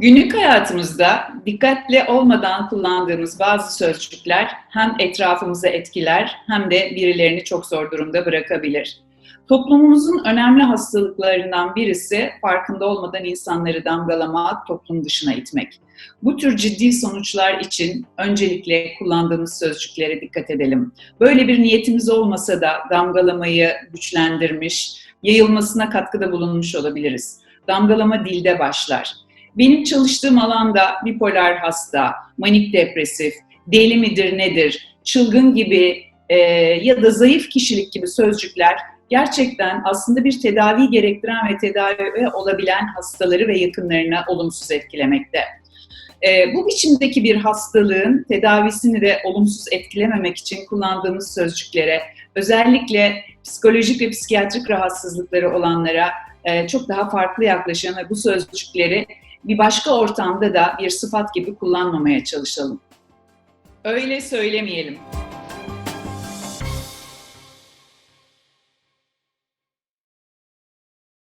Günlük hayatımızda dikkatli olmadan kullandığımız bazı sözcükler hem etrafımızı etkiler hem de birilerini çok zor durumda bırakabilir. Toplumumuzun önemli hastalıklarından birisi farkında olmadan insanları damgalamak, toplum dışına itmek. Bu tür ciddi sonuçlar için öncelikle kullandığımız sözcüklere dikkat edelim. Böyle bir niyetimiz olmasa da damgalamayı güçlendirmiş, yayılmasına katkıda bulunmuş olabiliriz. Damgalama dilde başlar. Benim çalıştığım alanda bipolar hasta, manik depresif, deli midir nedir, çılgın gibi e, ya da zayıf kişilik gibi sözcükler gerçekten aslında bir tedavi gerektiren ve tedavi olabilen hastaları ve yakınlarına olumsuz etkilemekte. E, bu biçimdeki bir hastalığın tedavisini de olumsuz etkilememek için kullandığımız sözcüklere, özellikle psikolojik ve psikiyatrik rahatsızlıkları olanlara e, çok daha farklı yaklaşan ve bu sözcükleri bir başka ortamda da bir sıfat gibi kullanmamaya çalışalım. Öyle söylemeyelim.